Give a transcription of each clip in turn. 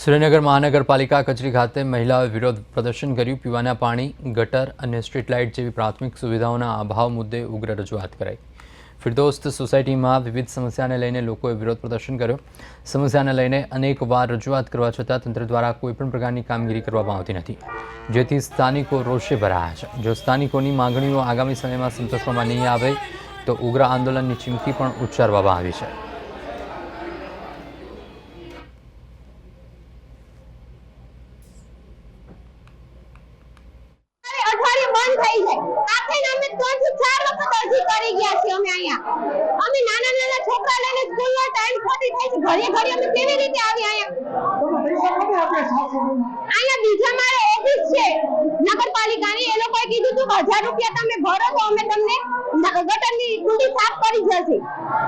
સુરેન્દ્રનગર મહાનગરપાલિકા કચેરી ખાતે મહિલાઓએ વિરોધ પ્રદર્શન કર્યું. પીવાના પાણી, ગટર અને સ્ટ્રીટ લાઇટ જેવી પ્રાથમિક સુવિધાઓના અભાવ મુદ્દે ઉગ્ર રજૂઆત કરાઈ. ફિરદોસ્ત સોસાયટીમાં વિવિધ સમસ્યાને લઈને લોકોએ વિરોધ પ્રદર્શન કર્યો. સમસ્યાને લઈને અનેક વાર રજૂઆત કરવા છતાં તંત્ર દ્વારા કોઈપણ પ્રકારની કામગીરી કરવામાં આવતી નથી. જેથી સ્થાનિકો રોષે ભરાયા છે. જો સ્થાનિકોની માંગણીઓ આગામી સમયમાં સંતોષવામાં નહીં આવે, તો ઉગ્ર આંદોલનની ચીમકી પણ ઉચ્ચારવામાં આવી છે. થઈ જાય. આખરે અમે ત્રણથી ચાર વખત અરજી કરી ગયા છીએ અમે અહીંયા. અમે નાના નાના છોકરા લઈને સ્કૂલનો ટાઈમ ખોટી થાય છે. ઘરે ઘરે અમે કેવી રીતે આવી અહીંયા? અહીંયા બીજા મારે ઓફિસ છે. નગરપાલિકાની. એ લોકોએ કીધું હતું હજાર રૂપિયા તમે ભરો તો અમે તમને ગટરની કુંડી સાફ કરી જશે.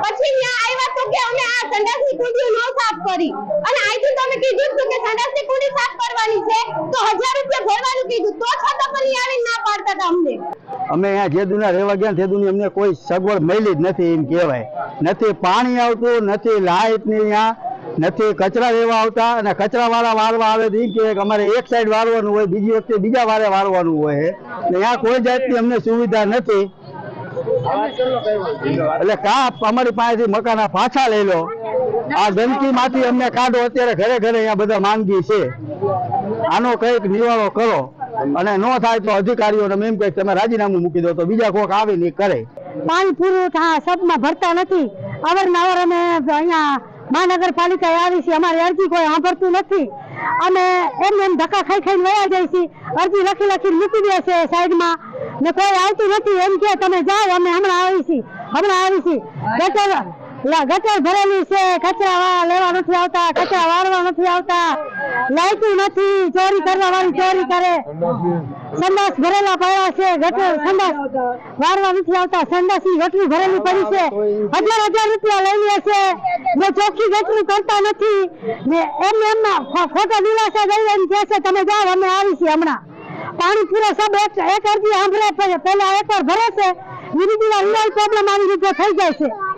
પછી ત્યાં આવ્યા તો કે અમે આ સંડાસની કુંડીઓ ન સાફ કરી. અને અહીંથી તમે કીધું તું કે સંડાસની કુંડી સાફ કરવાની છે. તો હજાર રૂપિયા ભરવાનું કીધું. તો છતાં પણ ઈ આવીને ના પાડતા હતા અમને અમે અહીંયા જે દુનિયા રહેવા ગયા તે દુનિયા અમને કોઈ સગવડ મળી જ નથી એમ કહેવાય. નથી પાણી આવતું નથી લાઇટની અહીંયા નથી કચરા લેવા આવતા અને કચરાવાળા વાળવા આવે તો એમ કહે કે અમારે એક સાઈડ વાળવાનું હોય બીજી વખતે બીજા વારે વાળવાનું હોય અહીંયા કોઈ જાતની અમને સુવિધા નથી. એટલે કા અમારી પાસેથી મકાના પાછા લઈ લો. આ ગંદકી માંથી અમને કાઢો અત્યારે ઘરે ઘરે અહીંયા બધા માંગી છે. આનો કંઈક નિવારો કરો. અને ન થાય તો અધિકારીઓને એમ કહે તમે રાજીનામું મૂકી દો તો બીજા કોક આવી નહીં કરે. પાણી પૂરું થા સબમાં ભરતા નથી. અવારનવાર અમે અહીંયા મહાનગરપાલિકાએ આવી છે. અમારી અરજી કોઈ સાંભળતું નથી. અમે એમ એમ ધક્કા ખાઈ ખાઈને વયા જાય છે. અરજી લખી લખીને મૂકી દે છે સાઈડમાં. ને કોઈ આવતું નથી. એમ કે તમે જાઓ અમે હમણાં આવી છીએ. હમણાં આવી છીએ. લા- ગટર ભરેલી છે, કચરા લેવા નથી આવતા, કચરા વાળવા નથી આવતા. લાઈટું નથી, ચોરી કરવા વાળી ચોરી કરે. સંડાસ ભરેલા પડ્યા છે, ગટર સંડાસ વાળવા નથી આવતા. સંડાસની ગટરી ભરેલી પડી છે. હજાર હજાર રૂપિયા લઈ લે છે. ને ચોખ્ખી ગટરી કરતા નથી. ને એમ એમના ખોટા દિલાસા દઈ એમ કહે છે, તમે જાઓ, અમે આવી છીએ હમણાં. પાણી પૂરા સબ એક એક અરજી સાંભળે પહેલા એક વાર ભરે છે. બીજી પ્રોબ્લેમ આવી રીતે થઈ જાય છે.